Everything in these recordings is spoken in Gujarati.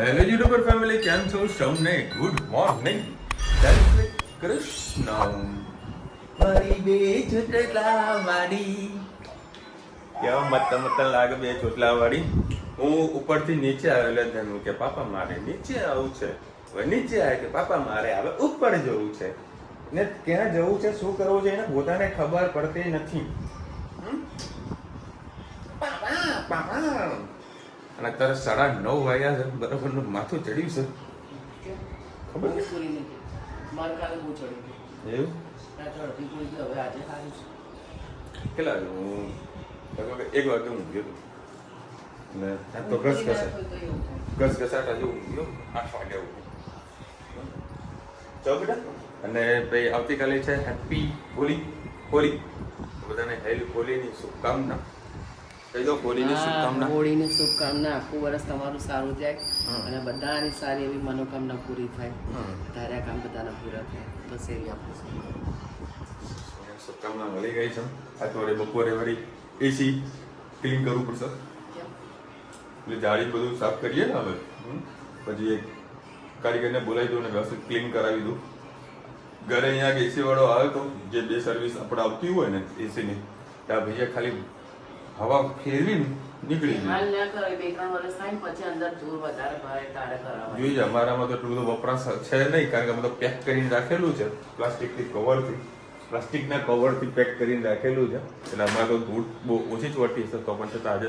હેલો યુટ્યુબર ફેમિલી કેમ છો? સૌને ગુડ મોર્નિંગ જય કૃષ્ણ. મારી બે ચોટલા વાળી. કેવા મત મત લાગે બે ચોટલા વાળી. હું ઉપરથી નીચે આવેલો ધનું કે પાપા મારે નીચે આવું છે. હવે નીચે આવે કે પાપા મારે હવે ઉપર જવું છે. ને ક્યાં જવું છે શું કરવું છે એને પોતાને ખબર પડતી નથી? પાપા પાપા. અને અત્યારે સાડા નવ વાગ્યા છે બરાબરનું માથું ચડ્યું છે. ખબર એવું? આજે કેટલા હું લગભગ એક વાગે હું ગયો ને તો ઘસઘસાટ પૂરી ના ઘસા થાય તો એવું થાય. ઘસ ઘસાટા જેવું ગયો આઠ વાગે બેટા. અને ભાઈ આવતીકાલે છે હેપી હોલી. હોલી. બધાને હેલી હોલીની શુભકામના. કહી દો હોલીની હા, શુભકામના. હોળીની શુભકામના. આખું વર્ષ તમારું સારું જાય અને બધાની સારી એવી મનોકામના પૂરી થાય. ધાર્યા કામ બધાના પૂરા થાય. બસ એવી આપણું શુભકામના મળી ગઈ છે. આ તો બપોરે વળી એસી ક્લીન કરવું પડશે. એટલે જાળી બધું સાફ કરીએ ને હવે. પછી એક કારીગરને બોલાવી દઉં ને વ્યવસ્થિત ક્લીન કરાવી દઉં. ઘરે અહીંયા એસી વાળો આવે તો જે બે સર્વિસ આપણે આવતી હોય ને એસીની ત્યાં ભૈયા ખાલી હવા ફેરવીને નીકળી જાય જોઈ જાય અમારામાં તો એટલું બધું વપરાશ છે નહીં કારણ કે અમે તો પેક કરીને રાખેલું છે પ્લાસ્ટિકથી કવરથી પ્લાસ્ટિકના કવરથી પેક કરીને રાખેલું છે એટલે અમારે તો ધૂળ બહુ ઓછી જ વટી છે તો પણ છતાં આજે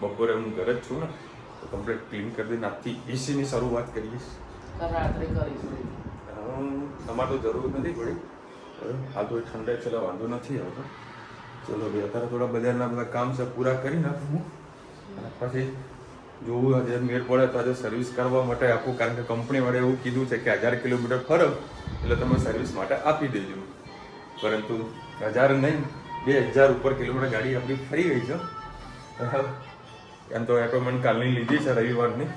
બપોરે હું ઘરે જ છું ને તો કમ્પ્લીટ ક્લીન કરી દઈને આજથી એસીની શરૂઆત કરીશ રાત્રે કરીશું. અમારે તો જરૂર નથી પડી. હાલ તો ઠંડક છે વાંધો નથી આવતો. ચલો ભાઈ, અત્યારે થોડા બજારના બધા કામ છે, પૂરા કરી નાખું હું. અને પછી જોવું, આજે મેળ પડે તો આજે સર્વિસ કરવા માટે આપું, કારણ કે કંપની વાળે એવું કીધું છે કે હજાર કિલોમીટર ફરો, એટલે તમે સર્વિસ માટે આપી દેજો. પરંતુ હજાર નહીં, બે હજાર ઉપર કિલોમીટર ગાડી આપણી ફરી ગઈ છે. એમ તો એપોઇન્ટમેન્ટ કાલની લીધી છે, રવિવારની.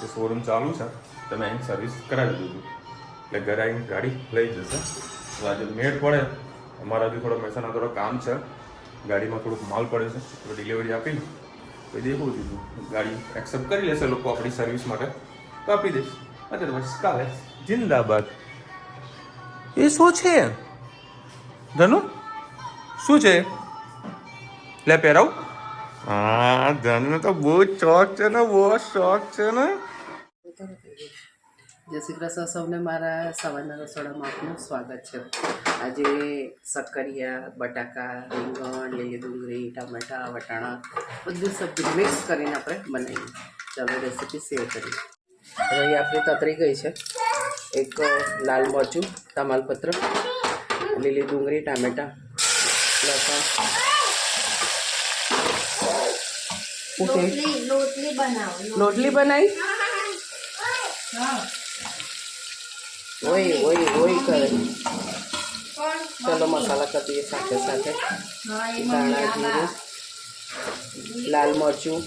જે શોરૂમ ચાલુ છે. તમે અહીં સર્વિસ કરાવી દીધું એટલે ઘરે આવીને ગાડી લઈ જશે. આજે મેળ પડે. અમારા બી થોડો મહેસાણા થોડો કામ છે. ગાડીમાં થોડુંક માલ પડે છે. તો ડિલિવરી આપી. તો દેખું છું. ગાડી એક્સેપ્ટ કરી લેશે લોકો આપણી સર્વિસ માટે. તો આપી દઈશ. અત્યારે પછી કાલે જિંદાબાદ. એ શું છે? ધનુ શું છે? લે પહેરાવ. હા ધનુ તો બહુ જ શોખ છે ને બહુ જ શોખ છે ને. જય શ્રી કૃષ્ણ સૌને મારા સવારના રસોડામાં આપનું સ્વાગત છે. આજે સક્કરિયા બટાકા રીંગણ લીલી ડુંગળી ટામેટા વટાણા બધું સબ્જી મિક્સ કરીને આપણે બનાવીએ. ચાલો રેસીપી શેર કરીએ. હવે અહીં આપણી તતરી ગઈ છે. એક લાલ મરચું તમાલપત્ર લીલી ડુંગળી ટામેટા લસણ. લોટલી બનાવી ઓય ઓય ઓય કરે. ચલો મસાલા કરી દઈએ સાથે સાથે હા એ ધાણા જીરું લાલ મરચું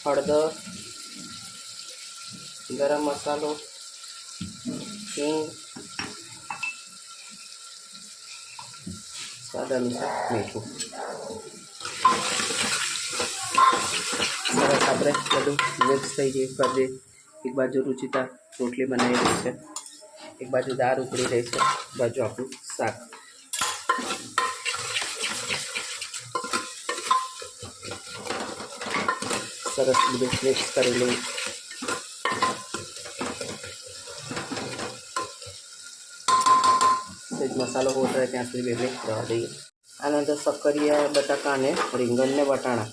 હળદર ગરમ મસાલો હિંગ સ્વાદ અનુસાર મીઠું સરસ આપણે બધું મિક્સ થઈ ગયું કરી દઈએ એક બાજુ રુચિતા રોટલી બનાવી રહી છે એક બાજુ દાળ ઉકળી રહી છે બાજુ આપણું શાક. સરસ બધું મિક્સ કરી લઈએ સહેજ મસાલો હોત ત્યાં સુધી બે મિક્સ કરવા દઈએ. આના અંદર સક્કરિયા બટાકા અને રીંગણ ને વટાણા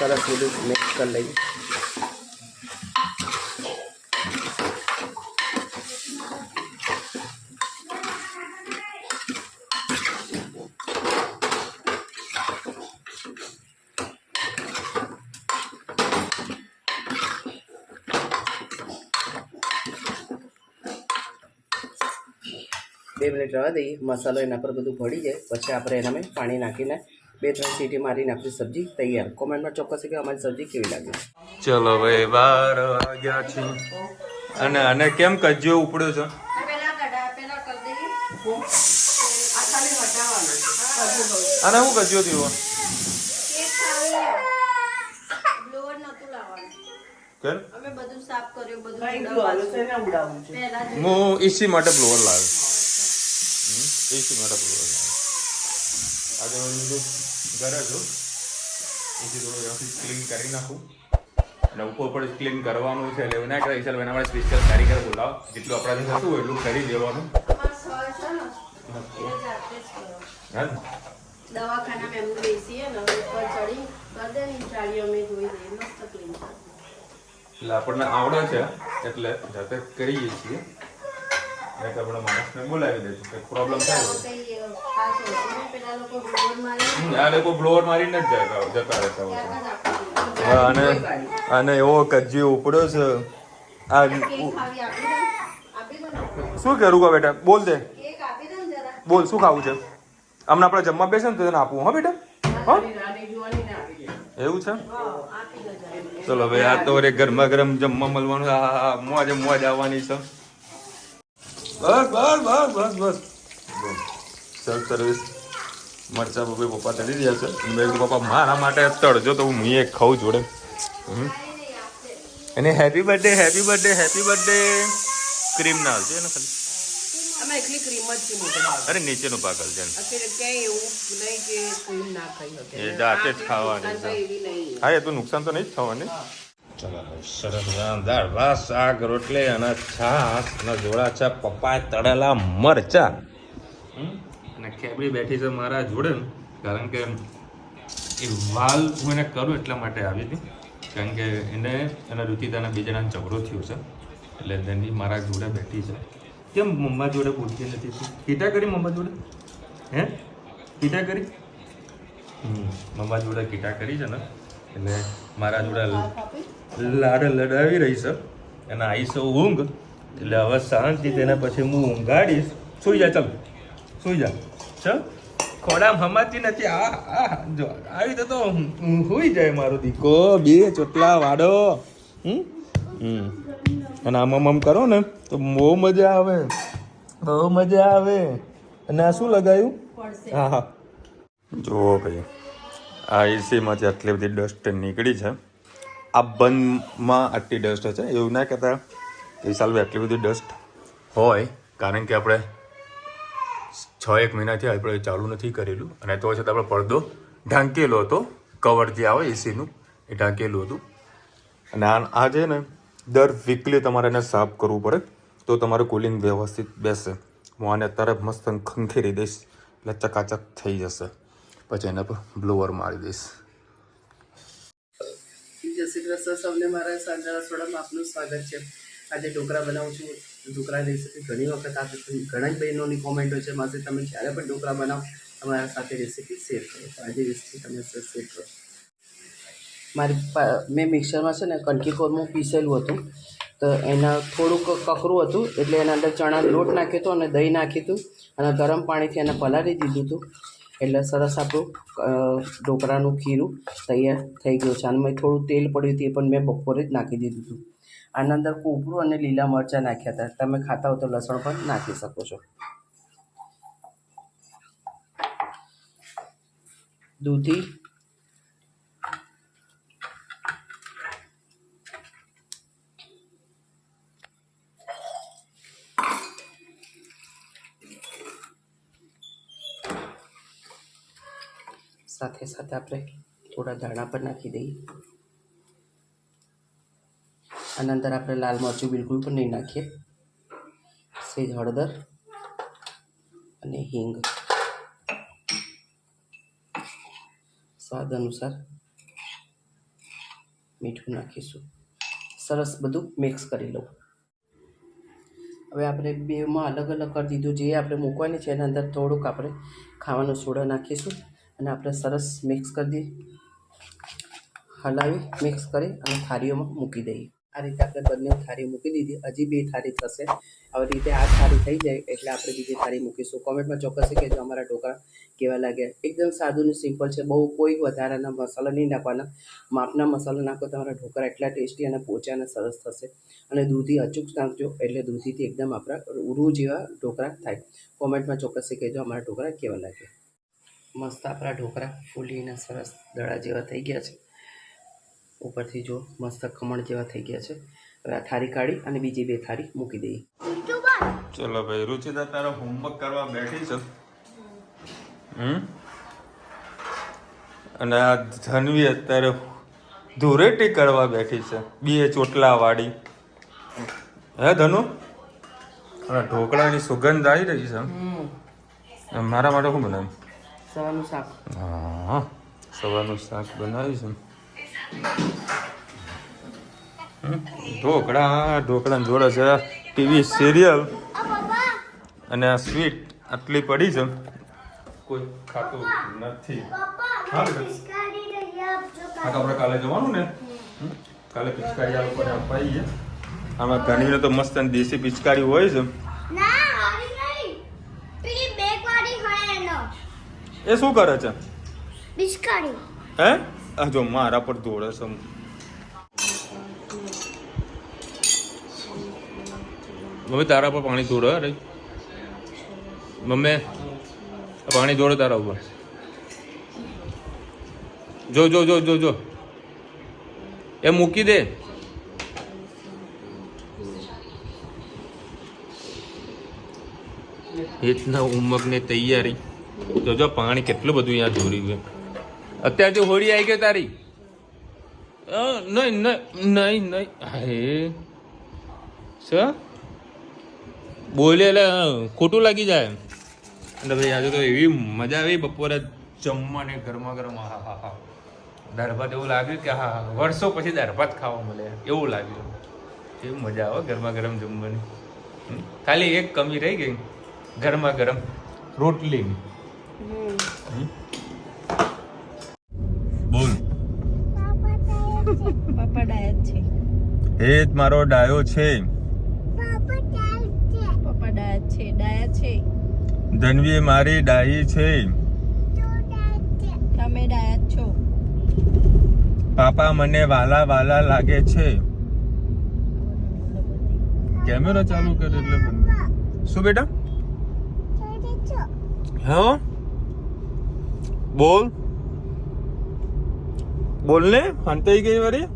સરસ બધું મિક્સ કરી લઈએ બે મિનિટ રહેવા દઈએ. મસાલો એના પર બધું ભળી જાય. પછી આપણે એનામાં પાણી નાખીને બે ત્રણ સીટી મારીને આપણી સબ્જી તૈયાર. કોમેન્ટમાં ચોક્કસ કે અમારી સબ્જી કેવી લાગે. ચલો ભાઈ બાર વાગ્યા છે. અને અને કેમ કજ્જો ઉપડ્યો છે? અને હું કજ્યો થયો હું ઈસી માટે બ્લોવર લાવ્યો. એસી બ્લોઅર લાવ્યો આજે હું ઘરે છું એસી થોડું ક્લીન કરી નાખું. અને ઉપર ઉપર ક્લીન કરવાનું છે. એટલે ના કરે ઈશાલ એના માટે સ્પેશિયલ કારીગર બોલાવો. જેટલું આપણાથી થતું હોય એટલું કરી દેવાનું. બેસીએ ને ઉપર ચડી ચાલીઓ ધોઈ દઈએ. મસ્ત ક્લીન એટલે આપણને આવડે છે. એટલે જાતે કરીએ છીએ. નહીં તો આપણે માણસને બોલાવી દેજો કંઈક પ્રોબ્લેમ થાય હમ, આ લોકો બ્લોવર મારીને જ જાય જતા રહેતા હોય અને અને એવો કજ્જી ઉપડ્યો છે. આ શું કરું કા બેટા? બોલ દે. બોલ શું ખાવું છે? અમને આપણે જમવા બેસે ને તો તને આપવું હા બેટા? હા? રાની જુવાની ને આપી દે એવું છે? હા આપી દે જરા. ચલો ભાઈ આ તો રે ગરમા ગરમ જમવા મળવાનું મોજે મોજ આવવાની છે. બસ બસ બસ બસ બસ. સેલ્ફ સર્વિસ મરચા પપ્પા પપ્પા તળી રહ્યા છે. મેં કીધું પપ્પા મારા માટે તળજો તો હું એ ખાઉં જોડે. અને happy birthday happy birthday happy birthday cream ના હશે ને ખાલી. ભાગે અરે નીચેનું ખાઈ શકે. એ જાતે જ ખાવાની હા એ તો નુકસાન તો નહીં જ થવાની. સરસ દાળ ભાત શાક, રોટલી અને છાસ. અને જોડા છે પપ્પાએ તળેલા મરચા. અને ખેબડી બેઠી છે મારા જોડે. કારણ કે એ વાલ હું એને કરું એટલા માટે આવી હતી. કારણ કે એને, એના રુચિતાના બે જણાને ઝઘડો થયો છે. એટલે તેની મારા જોડે બેઠી છે. કેમ મમ્મા જોડે બોલતી નથી? કીટા કરી મમ્મા જોડે? હે? કીટા કરી? મમ્મા જોડે કીટા કરી છે ને. એટલે મારા જોડે લાડ લડાવી રહી છે. અને આવીશ ઊંઘ. એટલે હવે શાંતિ તેના પછી હું ઊંઘાડીશ. સુઈ જા ચાલ. સુઈ જા. ચાલ ખોડામ હમાતી નથી. આ આ જો આવી તો તો સુઈ જાય મારો દીકો. બે ચોટલા વાડો. હમ? હમ. અને આમ આમ કરો ને તો બહુ મજા આવે. બહુ મજા આવે. અને આ શું લગાવ્યું હા હા. જુઓ ભાઈ. આ એસીમાંથી આટલી બધી ડસ્ટ નીકળી છે. આ બંધમાં આટલી ડસ્ટ હશે? એવું ના કહેતા કે સાલું આટલી બધી ડસ્ટ હોય, કારણ કે આપણે છ એક મહિનાથી આપણે ચાલુ નથી કરેલું. અને તો છતાં આપણે પડદો ઢાંકેલો હતો કવર જે આવે એસીનું એ ઢાંકેલું હતું. અને આ છે ને, દર વીકલી તમારે એને સાફ કરવું પડે, તો તમારું કુલિંગ વ્યવસ્થિત બેસે. હું આને અત્યારે મસ્ત ખંખેરી દઈશ, એટલે ચકાચક થઈ જશે. પછી એના પર બ્લોઅર મારી દઈશ. શ્રી કૃષ્ણ સૌને મારા સાંજના રસોડામાં આપનું સ્વાગત છે. આજે ઢોકળા બનાવું છું. ઢોકળા રેસીપી ઘણી વખત આ ઘણા જ બહેનોની કોમેન્ટો છે, માસી, તમે જ્યારે પણ ઢોકળા બનાવો તમારા સાથે રેસીપી શેર કરો. આજે રેસીપી તમે શેર કરો. મારી મેં મિક્સરમાં છે ને કણકી કોરમું પીસેલું હતું. તો એના થોડુંક કકરું હતું, એટલે એના અંદર ચણા લોટ નાખ્યો હતો અને દહીં નાખ્યું હતું અને ગરમ પાણીથી એને પલાળી દીધું હતું. એટલે સરસ આપણું ઢોકળાનું ખીરું તૈયાર થઈ ગયું છે. અને મેં થોડું તેલ પડ્યું હતું એ પણ મેં બપોરે જ નાખી દીધું હતું. આના અંદર કોપરું અને લીલા મરચાં નાખ્યા હતા. તમે ખાતા હો તો લસણ પણ નાખી શકો છો. દૂધી સાથે સાથે આપણે થોડા ધાણા પણ નાખી દઈએ. આના અંદર આપણે લાલ મરચું બિલકુલ પણ નહીં નાખીએ. સેજ હળદર અને હિંગ. સ્વાદ અનુસાર મીઠું નાખીશું. સરસ બધું મિક્સ કરી લઉં. હવે આપણે બેમાં અલગ અલગ કરી દીધું. જે આપણે મૂકવાની છે એના અંદર થોડુંક આપણે ખાવાનું સોડા નાખીશું. અને આપણે સરસ મિક્સ કરી દઈએ. હલાવી મિક્સ કરી અને થાળીઓમાં મૂકી દઈએ. આ રીતે આપણે બંને થાળી મૂકી દીધી. હજી બે થાળી થશે. આવી રીતે આ થાળી થઈ જાય એટલે આપણે બીજી થાળી મૂકીશું. કોમેન્ટમાં ચોક્કસ કહેજો અમારા ઢોકળા કેવા લાગ્યા. એકદમ સાદું ને સિમ્પલ છે. બહુ કોઈ વધારાના મસાલા નહીં નાખવાના. માપના મસાલા નાખો તમારા ઢોકળા એટલા ટેસ્ટી અને પોચા અને સરસ થશે. અને દૂધી અચૂક નાખજો એટલે દૂધીથી એકદમ આપણા રૂ જેવા ઢોકળા થાય. કોમેન્ટમાં ચોક્કસ કહેજો અમારા ઢોકળા કેવા લાગ્યા. મસ્ત આપણા ઢોકળા ફૂલીને સરસ દડા જેવા થઈ ગયા છે. ઉપરથી જો મસ્ત ખમણ જેવા થઈ ગયા છે. હવે આ થાળી કાઢી અને બીજી બે થાળી મૂકી દઈએ. ચલો ભાઈ રુચિતા તારો હોમવર્ક કરવા બેઠી છે. હમ? અને આ ધનવી અત્યારે ધૂરેટી કરવા બેઠી છે. બે ચોટલા વાળી. હે ધનુ? ઢોકળાની સુગંધ આવી રહી છે. મારા માટે શું બનાવ્યું? સવારનું શાક. હા, સવારનું શાક બનાવ્યું છે. ઢોકળા ઢોકળા જોડે છે ટીવી સિરિયલ અને આ સ્વીટ આટલી પડી છે. કોઈ ખાતું નથી. હા આપણે કાલે જવાનું ને? કાલે પિચકારી આ લોકોને અપાઈએ આમાં ઘણીને તો મસ્ત દેશી પિચકારી હોય છે. એ શું કરે છે? બિસ્કારી. હે? જો મારા પર દોડે છે. મમ્મી તારા પર પાણી દોડે અરે. મમ્મી પાણી દોડે તારા ઉપર. જો જો જો જો જો. એ મૂકી દે. રીતના ઉમકની તૈયારી. જો જો પાણી કેટલું બધું અહીંયા જોરી છે. અત્યારે જો હોળી આવી ગઈ તારી. નહીં નહીં નહીં નહીં. હે સ બોલે એટલે ખોટું લાગી જાય. એટલે ભાઈ આજે તો એવી મજા આવી બપોરે જમવાને ગરમા ગરમ હા હા હા. દાળભાત એવું લાગ્યું કે હા હા, વર્ષો પછી દાળભાત ખાવા મળે. એવું લાગ્યું. એવી મજા આવે ગરમા ગરમ જમવાની. ખાલી એક કમી રહી ગઈ. ગરમા ગરમ રોટલીની. બોલ. પાપા ડાયો છે. એ જ મારો ડાયો છે. ડાયટ છે ડાયટ છે. ધનવી મારી ડાહી છે. તમે ડાયા છો. પાપા મને વાલા વાલા લાગે છે. કેમેરા ચાલુ કરે એટલે શું બેટા? હા? બોલ. બોલ ને હંતાઈ ગઈ વારી?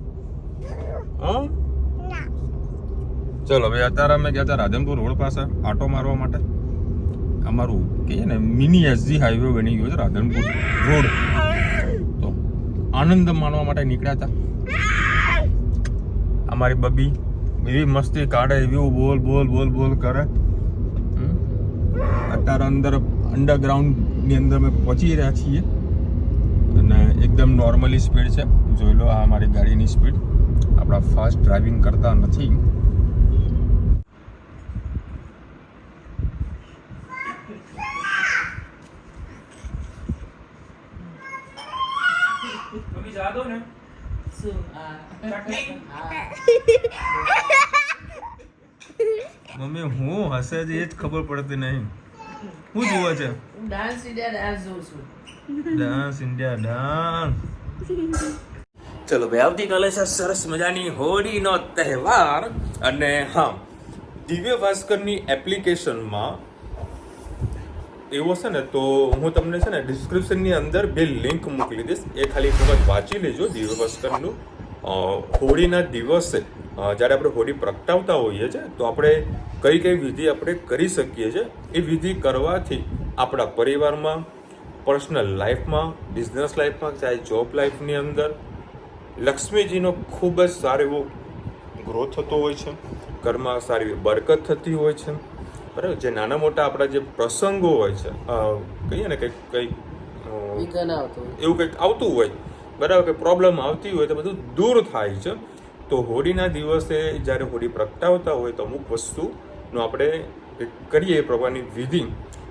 ચલો ભાઈ અત્યારે અમે ગયા હતા રાધનપુર રોડ પાસે આટો મારવા માટે. અમારું કહીએ ને મિની એસજી હાઈવે બની ગયો છે રાધનપુર રોડ. તો આનંદ માણવા માટે નીકળ્યા હતા. અમારી બબી એવી મસ્તી કાઢે, એવી બોલ બોલ બોલ બોલ કરે. અત્યારે અંદર અંડરગ્રાઉન્ડની અંદર અમે પહોંચી રહ્યા છીએ. અને એકદમ નોર્મલી સ્પીડ છે. જોઈ લો આ મારી ગાડીની સ્પીડ આપણા ફાસ્ટ ડ્રાઇવિંગ કરતા નથી. મમ્મી હું હશે જ એ જ ખબર પડતી નહીં. શું જુએ છે? ડાન્સ ઇન્ડિયા ડાન્સ જોઉં છું. ડાન્સ ઇન્ડિયા ડાન્સ ચલો ભાઈ આવતીકાલે છે સરસ મજાની હોળીનો તહેવાર. અને હા દિવ્ય ભાસ્કરની એપ્લિકેશનમાં એવો છે ને તો હું તમને છે ને ડિસ્ક્રિપ્શનની અંદર બે લિંક મોકલી દઈશ. એ ખાલી એક વખત વાંચી લેજો દિવ્ય ભાસ્કરનું. હોળીના દિવસે જ્યારે આપણે હોળી પ્રગટાવતા હોઈએ છીએ તો આપણે કઈ કઈ વિધિ આપણે કરી શકીએ છીએ? એ વિધિ કરવાથી આપણા પરિવારમાં પર્સનલ લાઈફમાં બિઝનેસ લાઈફમાં ચાહે જોબ લાઈફની અંદર લક્ષ્મીજીનો ખૂબ જ સારો એવો ગ્રોથ થતો હોય છે ઘરમાં સારી એવી બરકત થતી હોય છે. બરાબર? જે નાના મોટા આપણા જે પ્રસંગો હોય છે કહીએ ને કંઈક કંઈક એવું કંઈક આવતું હોય બરાબર? કે પ્રોબ્લેમ આવતી હોય તો બધું દૂર થાય છે. તો હોળીના દિવસે જ્યારે હોળી પ્રગટાવતા હોય તો અમુક વસ્તુનો આપણે કરીએ એ પ્રકારની વિધિ,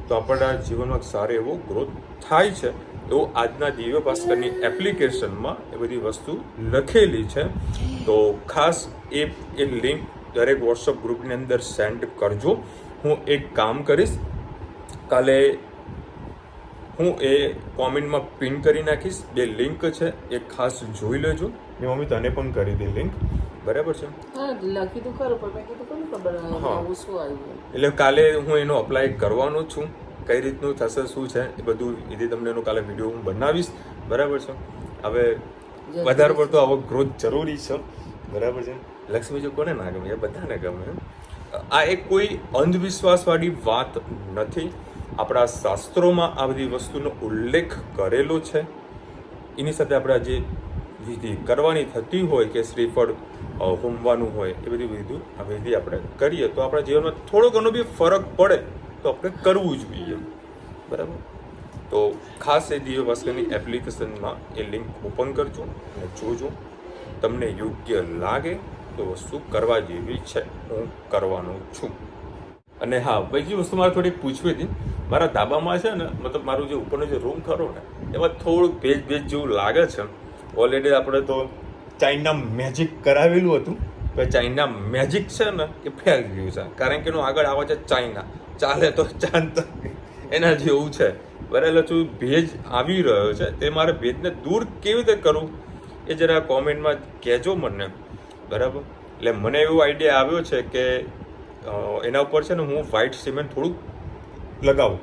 તો આપણા જીવનમાં સારો એવો ગ્રોથ થાય છે. તો આજના દિવ્ય ભાસ્કરની એપ્લિકેશનમાં એ બધી વસ્તુ લખેલી છે. તો ખાસ એ એ લિંક દરેક વોટ્સઅપ ગ્રુપની અંદર સેન્ડ કરજો. હું એક કામ કરીશ. કાલે હું એ કોમેન્ટમાં પિન કરી નાખીશ. જે લિંક છે. એ ખાસ જોઈ લેજો. મેં મમ્મી તને પણ કરી દે લિંક બરાબર છે? લખી તો ખરું પણ મેં કીધું કોને ખબર હા. શું આવ્યું એટલે કાલે હું એનો અપ્લાય કરવાનો જ છું. કઈ રીતનું થશે શું છે એ બધું એથી તમને એનો કાલે વીડિયો હું બનાવીશ. બરાબર છે? હવે વધારે પડતો આવો ગ્રોથ જરૂરી છે. બરાબર છે? લક્ષ્મીજી કોને ના ગમે એ બધાને ગમે. આ એક કોઈ અંધવિશ્વાસવાળી વાત નથી. આપણા શાસ્ત્રોમાં આ બધી વસ્તુનો ઉલ્લેખ કરેલો છે. એની સાથે આપણે જે વિધિ કરવાની થતી હોય કે શ્રીફળ હોમવાનું હોય, એ બધી વિધિ વિધિ આપણે કરીએ. તો આપણા જીવનમાં થોડો ઘણો બી ફરક પડે તો આપણે કરવું જોઈએ. બરાબર? તો ખાસ એ દિવ્ય ભાસ્કરની એપ્લિકેશનમાં એ લિંક ઓપન કરજો અને જોજો. તમને યોગ્ય લાગે તો વસ્તુ કરવા જેવી છે. હું કરવાનો છું. અને હા, બીજી વસ્તુ મારે થોડીક પૂછવી હતી. મારા ધાબામાં છે ને, મતલબ મારું જે ઉપરનો જે રૂમ ખરો ને, એમાં થોડુંક ભેજ ભેજ જેવું લાગે છે. ઓલરેડી આપણે તો ચાઇના મેજિક કરાવેલું હતું. તો ચાઇના મેજિક છે ને એ ફેલ ગયું છે. કારણ કે એનું આગળ આવે છે ચાઇના ચાલે તો ચાંદ એના જેવું છે. બરાબર છું, ભેજ આવી રહ્યો છે. તે મારે ભેજને દૂર કેવી રીતે કરવું એ જરા કોમેન્ટમાં કહેજો મને. બરાબર? એટલે મને એવો આઈડિયા આવ્યો છે કે એના ઉપર છે ને હું વ્હાઇટ સિમેન્ટ થોડુંક લગાવું.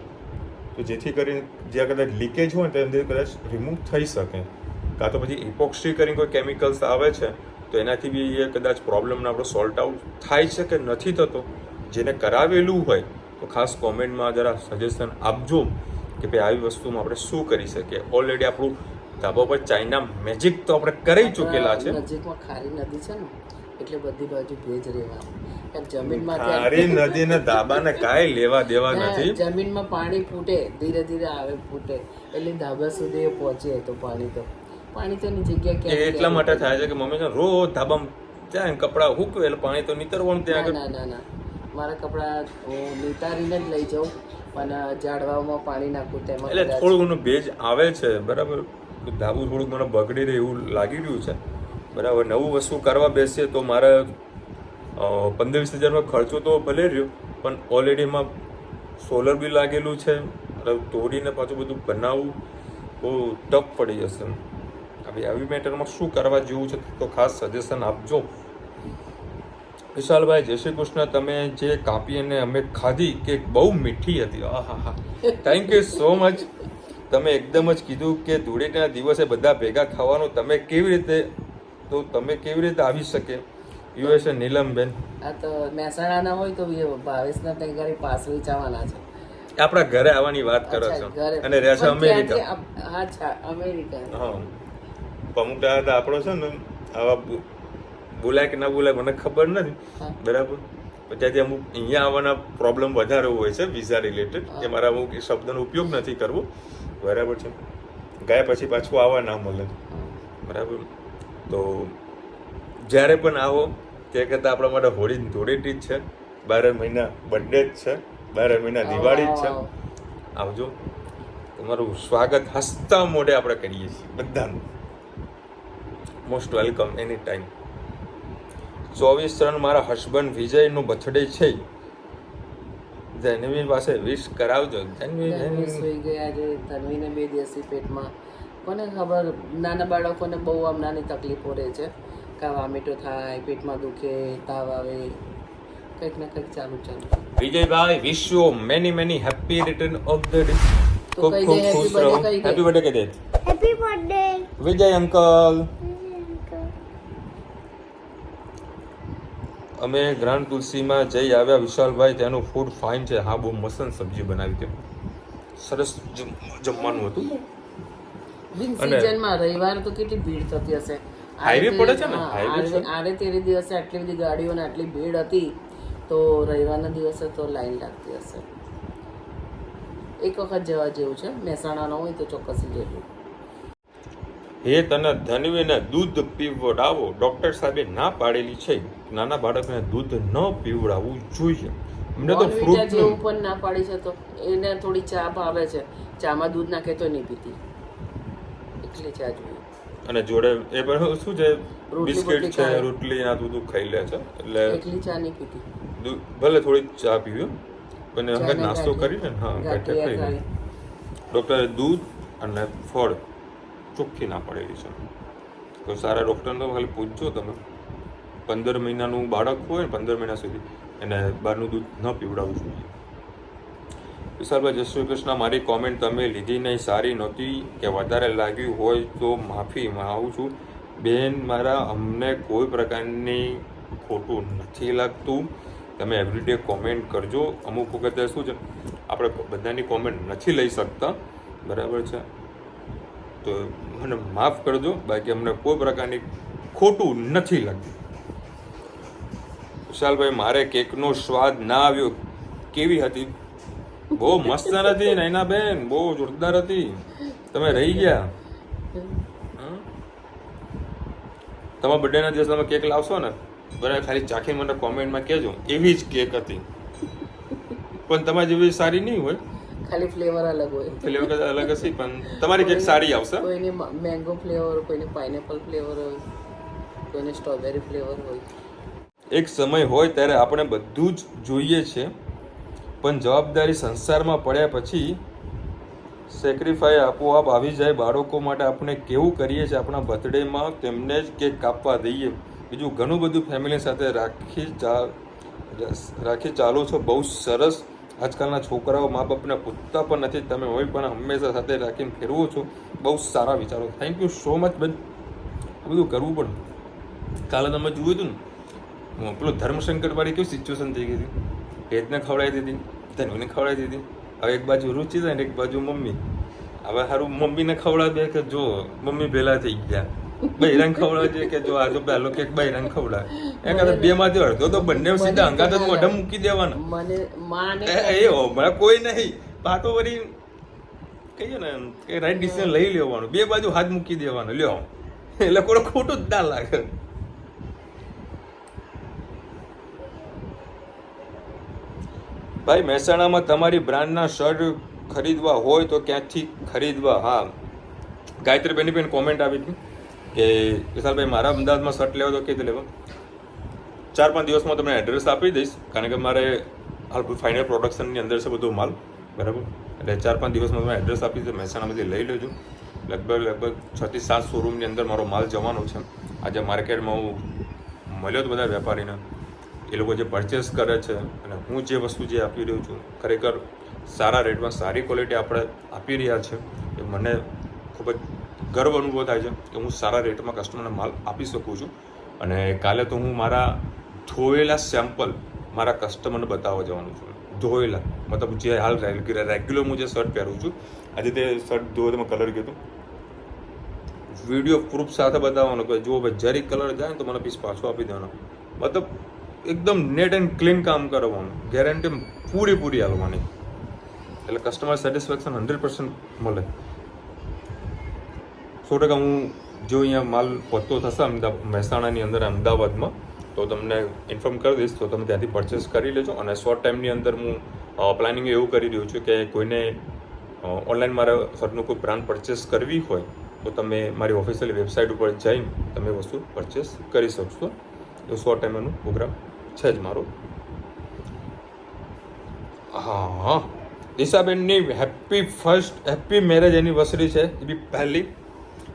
તો જેથી કરીને જ્યાં કદાચ લીકેજ હોય ને તે કદાચ રિમૂવ થઈ શકે. કાં તો પછી ઇપોક્સી કરીને કોઈ કેમિકલ્સ આવે છે તો એનાથી બી એ કદાચ પ્રોબ્લેમને આપણો સોલ્ટ આઉટ થાય છે કે નથી થતો જેને કરાવેલું હોય તો ખાસ કોમેન્ટમાં જરા સજેશન આપજો કે ભાઈ આવી વસ્તુમાં આપણે શું કરી શકીએ. ઓલરેડી આપણું ધાબા પર ચાઇના મેજિક તો આપણે કરી ચૂકેલા છે. નજીકમાં ખારી નદી છે ને એટલે બધી બાજુ ભેજ રહેવાનું. જમીનમાં ખારી નદીને ધાબાને કાંઈ લેવા દેવા નથી. જમીનમાં પાણી ફૂટે ધીરે ધીરે આવે ફૂટે એટલે ધાબા સુધી પહોંચે તો પાણી તો. પાણી તો ની જગ્યા કે એટલા માટે થાય છે કે મમ્મી છે ને રોજ ધાબામાં જાય ને કપડાં એટલે પાણી તો નીતરવાનું ત્યાં ના ના ના મારા કપડાં હું નિતારીને જ લઈ જાઉં પણ ઝાડવામાં પાણી નાખું તેમાં એટલે થોડું ઘણું ભેજ આવે છે બરાબર? ધાબુ થોડુંક મને બગડી રહે એવું લાગી રહ્યું છે. બરાબર? નવું વસ્તુ કરવા બેસીએ તો મારે પંદર વીસ હજારમાં ખર્ચો તો ભલે રહ્યો પણ ઓલરેડી એમાં સોલર બી લાગેલું છે. તોડીને પાછું બધું બનાવવું બહુ ટફ પડી જશે હવે આવી મેટરમાં શું કરવા જેવું છે તો ખાસ સજેશન આપજો. વિશાલભાઈ જય શ્રી કૃષ્ણ. તમે જે કાપી અને અમે ખાધી કે બહુ મીઠી હતી. આહાહા થેન્ક યુ સો મચ તમે એકદમ જ કીધું કે ધૂળેટીના દિવસે બધા ભેગા ખાવાનું તમે કેવી રીતે તો તમે કેવી રીતે આવી શકે? યુએસએ નીલમબેન. આ તો મહેસાણાના હોય તો ભાવેશના ત્યાં ઘરે પાસ વેચાવાના છે. આપણા ઘરે આવવાની વાત કરો છો. અને રહેશે અમેરિકા. હા અમેરિકા. હા. અમુક દાડા આપણો છે ને આવા બોલાય કે ના બોલાય મને ખબર નથી. બરાબર? ત્યાંથી અમુક અહીંયા આવવાના પ્રોબ્લેમ વધારે હોય છે વિઝા રિલેટેડ કે મારે અમુક એ શબ્દનો ઉપયોગ નથી કરવો. બરાબર છે. ગયા પછી પાછું આવવા ના મળે. બરાબર? તો જ્યારે પણ આવો તે કરતાં આપણા માટે હોળી ધૂળેટી જ છે. બારે મહિના બર્થડે જ છે. બારે મહિના દિવાળી જ છે. આવજો. તમારું સ્વાગત હસતા મોઢે આપણે કરીએ છીએ. બધાનું. મોસ્ટ વેલકમ એની ટાઈમ ચોવીસ ત્રણ મારા હસબન્ડ વિજયનું બર્થડે છે. જૈનવી પાસે વિશ કરાવજો. જૈનવી સુઈ ગયા છે. તન્વીને બે દિવસથી પેટમાં કોને ખબર? નાના બાળકોને બહુ આમ નાની તકલીફો રહે છે. કાં વામીટો થાય પેટમાં દુખે તાવ આવે કંઈક ને કંઈક ચાલુ ચાલુ. Vijaybhai wish you many many happy return of the day ખૂબ કહી ખૂબ દે, ખુશ રહો. હેપી બર્થડે કહી દે. Happy birthday Vijay uncle. અમે ગ્રાન્ડ તુલસીમાં જઈ આવ્યા વિશાલભાઈ ત્યાંનું ફૂડ ફાઇન છે. હા બહુ મસન સબ્જી બનાવી તે સરસ જમવાનું હતું. સિઝનમાં રવિવારે તો કેટલી ભીડ થતી હશે. હાઈવે પડે છે ને, હાઈવે આરે તેરે દિવસે આટલી બધી ગાડીઓ ને આટલી ભીડ હતી તો રવિવારના દિવસે તો લાઈન લાગતી હશે. એક વખત જવા જેવું છે. મહેસાણાનો હોય તો ચોક્કસ જજો. હે તને ધનવીને દૂધ પીવડાવો. ડોક્ટર સાહેબે ના પાડેલી છે. નાના બાળકને દૂધ ન પીવડાવવું જોઈએ. અમને તો ફ્રૂટ જેવું પણ ના પાડી છે તો એને થોડી ચા ભાવે છે. ચામાં દૂધ નાખે તો નહીં પીતી. એટલે ચા જોઈએ. અને જોડે એ પણ શું છે? રોટલી બિસ્કિટ છે રોટલી આ બધું ખાઈ લે છે. એટલે એટલી ચા નહીં પીતી. ભલે થોડી ચા પીવ્યો પણ હવે નાસ્તો કરીને હા ગાંઠિયા ખાઈ ડૉક્ટરે દૂધ અને ફળ ચોખ્ખી ના પડેલી છે. તો સારા ડૉક્ટરને તો ખાલી પૂછજો તમે. પંદર મહિનાનું બાળક હોય ને પંદર મહિના સુધી એને બહારનું દૂધ ન પીવડાવવું જોઈએ. વિશાલભાઈ જય શ્રી કૃષ્ણ, મારી કોમેન્ટ તમે લીધી નહીં, સારી નહોતી કે વધારે લાગ્યું હોય તો માફી માગું છું. બેન, મારા અમને કોઈ પ્રકારની ખોટું નથી લાગતું. તમે એવરીડે કોમેન્ટ કરજો. અમુક વખતે શું છે, આપણે બધાની કોમેન્ટ નથી લઈ શકતા. બરાબર છે? તો મને માફ કરજો, બાકી અમને કોઈ પ્રકારની ખોટું નથી લાગતું. વિશાલભાઈ, મારે કેકનો સ્વાદ ના આવ્યો. કેવી હતી? બહુ મસ્ત હતી નૈના બેન બહુ જોરદાર હતી. તમે રહી ગયા? હં? તમારા બર્થડેના દિવસે તમે કેક લાવશો ને, બરાબર, ખાલી ચાખી મને કોમેન્ટમાં કહેજો. એવી જ કેક હતી. પણ તમારી જેવી સારી નહીં હોય. ખાલી ફ્લેવર અલગ હોય. ફ્લેવર અલગ હશે પણ તમારી કેક સારી આવશે. કોઈને મેંગો ફ્લેવર કોઈને પાઇનેપલ ફ્લેવર હોય કોઈને સ્ટ્રોબેરી ફ્લેવર હોય. એક સમય હોય ત્યારે આપણે બધું જ જોઈએ છે પણ જવાબદારી સંસારમાં પડ્યા પછી સેક્રિફાઈ આપોઆપ આવી જાય. બાળકો માટે આપણે કેવું કરીએ છીએ? આપણા બર્થડેમાં તેમને જ કેક કાપવા દઈએ. બીજું ઘણું બધું ફેમિલી સાથે રાખી ચા રાખી ચાલો છો. બહુ સરસ આજકાલના છોકરાઓ મા બાપને પૂછતા પણ નથી. તમે હોય પણ હંમેશા સાથે રાખીને ફેરવો છો. બહુ સારા વિચારો. થેન્ક યુ સો મચ બેન. આ બધું કરવું પણ. કાલે તમે જોયું હતું ને. પેલો પેલું વાળી કેવી સિચ્યુએશન થઈ ગઈ હતી. ભેજને ખવડાવી દીધી. ધનુને ખવડાવી દીધી. હવે એક બાજુ રુચિ થાય ને એક બાજુ મમ્મી. હવે સારું મમ્મીને ખવડાવી દે કે જો, મમ્મી ભેલા થઈ ગયા. બૈરાંગ ખવડાવે છે કે જો આ જો પેલો કેક બૈરાંગ ખવડાવે. એ કરતા બે માંથી અડધો તો બંને સીધા અંગાત જ મોઢા મૂકી દેવાના. મને માને એ હમણાં કોઈ નહીં. પાટો વળી કહીએ ને કે રાઈટ ડિસિઝન લઈ લેવાનું. બે બાજુ હાથ મૂકી દેવાનો. લ્યો. એટલે કોઈ ખોટું જ ના લાગે. ભાઈ મહેસાણામાં તમારી બ્રાન્ડના શર્ટ ખરીદવા હોય તો ક્યાંથી ખરીદવા? હા. ગાયત્રીબેનની બેન કોમેન્ટ આવી હતી. કે વિશાલભાઈ મારા અમદાવાદમાં શર્ટ લેવો તો કીધું લેવો? ચાર પાંચ દિવસમાં તમને એડ્રેસ આપી દઈશ. કારણ કે મારે હાલ ફાઇનલ પ્રોડક્શનની અંદર છે બધો માલ. બરાબર? એટલે ચાર પાંચ દિવસમાં તમે એડ્રેસ આપી દઈશ. મહેસાણામાંથી લઈ લેજો. લગભગ લગભગ છ થી સાત શોરૂમની અંદર મારો માલ જવાનો છે. આજે માર્કેટમાં હું મળ્યો તો બધા વેપારીને. એ લોકો જે પરચેસ કરે છે અને હું જે વસ્તુ જે આપી રહ્યો છું, ખરેખર સારા રેટમાં સારી ક્વોલિટી આપણે આપી રહ્યા છે. એ મને ખૂબ જ ગર્વ અનુભવ થાય છે કે હું સારા રેટમાં કસ્ટમરને માલ આપી શકું છું. અને કાલે તો હું મારા ધોયેલા સેમ્પલ મારા કસ્ટમરને બતાવવા જવાનું છું. ધોયેલા. મતલબ જે હાલ રેગ્યુલર હું જે શર્ટ પહેરું છું આજે તે શર્ટ ધોયો તમે કલર કીધું. વીડિયો પ્રૂફ સાથે બતાવવાનો કે જો ભાઈ જરી કલર જાય ને તો મને પીસ પાછો આપી દેવાનો. મતલબ એકદમ નેટ એન્ડ ક્લીન કામ કરવાનું. ગેરંટી પૂરેપૂરી આવવાની એટલે કસ્ટમર સેટિસ્ફેક્શન હંડ્રેડ પર્સન્ટ મળે. સો ટકા હું જો અહીંયા માલ પહોંચતો થશે અમદાવાદ મહેસાણાની અંદર અમદાવાદમાં, તો તમને ઇન્ફોર્મ કરી દઈશ, તો તમે ત્યાંથી પરચેસ કરી લેજો. અને શોર્ટ ટાઈમની અંદર હું પ્લાનિંગ એવું કરી રહ્યું છું કે કોઈને ઓનલાઈન મારા શર્ટનું કોઈ બ્રાન્ડ પરચેસ કરવી હોય, તો તમે મારી ઓફિશિયલ વેબસાઇટ ઉપર જઈને તમે વસ્તુ પરચેસ કરી શકશો. તો શોર્ટ ટાઈમ એનો પ્રોગ્રામ છે જ મારો. હા. દિશાબેનની happy first happy marriage anniversary છે. એ બી પહેલી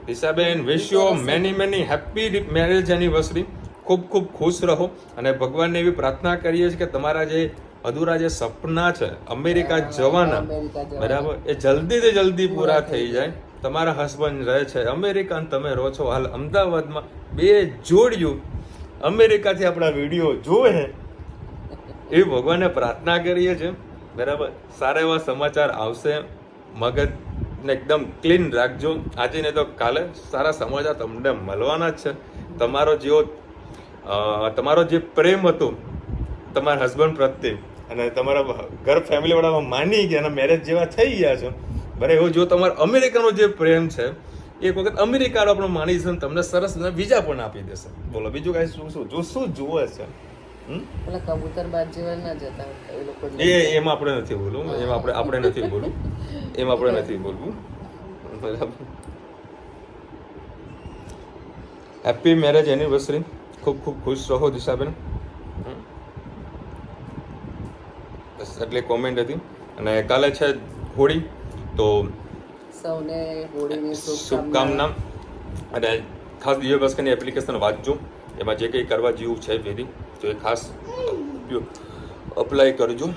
Dishaben wish you many many happy marriage anniversary ખૂબ ખૂબ ખુશ રહો અને ભગવાનને એવી પ્રાર્થના કરીએ છીએ કે તમારા જે અધૂરા જે સપના છે અમેરિકા જવાના બરાબર? એ જલ્દીથી જલ્દી પૂરા થઈ જાય. તમારા હસબન્ડ રહે છે અમેરિકા તમે રહો છો. હાલ અમદાવાદમાં બે જોડિયું અમેરિકાથી આપણા વીડિયો જોવે એ એવી ભગવાનને પ્રાર્થના કરીએ છીએ. બરાબર? સારા એવા સમાચાર આવશે. મગજને એકદમ ક્લીન રાખજો. આજે ને તો કાલે સારા સમાચાર તમને મળવાના જ છે. તમારો જેવો તમારો જે પ્રેમ હતો તમારા હસબન્ડ પ્રત્યે અને તમારા ઘર ફેમિલીવાળામાં માની ગયા અને મેરેજ જેવા થઈ ગયા છો. બરાબર એવો જો તમારો અમેરિકાનો જે પ્રેમ છે એક વખત અમેરિકાનો આપણો માની છે તમને સરસ વિઝા પણ આપી દેશે. બોલો બીજું કાંઈ શું શું જો શું જુએ છે? કબૂતર બાદ જેવા ના જતા એ એમાં આપણે નથી બોલવું એમાં આપણે આપણે નથી બોલવું. એમાં આપણે નથી બોલવું. બરાબર. હેપી મેરેજ એનિવર્સરી ખૂબ ખૂબ ખુશ રહો દિશાબેન. બસ એટલે કોમેન્ટ હતી. અને કાલે છે હોળી તો સૌને હોળીની શુભકામના. અને ખાસ દિવ્ય ભાસ્કરની એપ્લિકેશન વાંચજો. એમાં જે કંઈ કરવા જેવું છે વિધિ તો એ ખાસ અપ્લાય કરજો.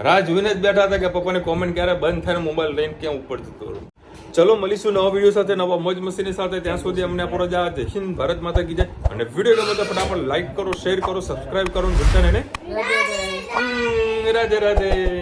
રાહ જોઈને જ બેઠા હતા કે પપ્પાને કોમેન્ટ ક્યારે બંધ થાય મોબાઈલ લઈને ક્યાં ઉપર જતો રહું. ચલો મળીશું નવા વીડિયો સાથે નવા મોજ મસ્તીની સાથે. ત્યાં સુધી અમને આપણો જય હિન્દ ભારત માતા કી જય. અને વીડિયો ગમે તો ફટાફટ લાઈક કરો શેર કરો સબસ્ક્રાઇબ કરો ભૂલતા નહીં ને? હમ, રાધે રાધે.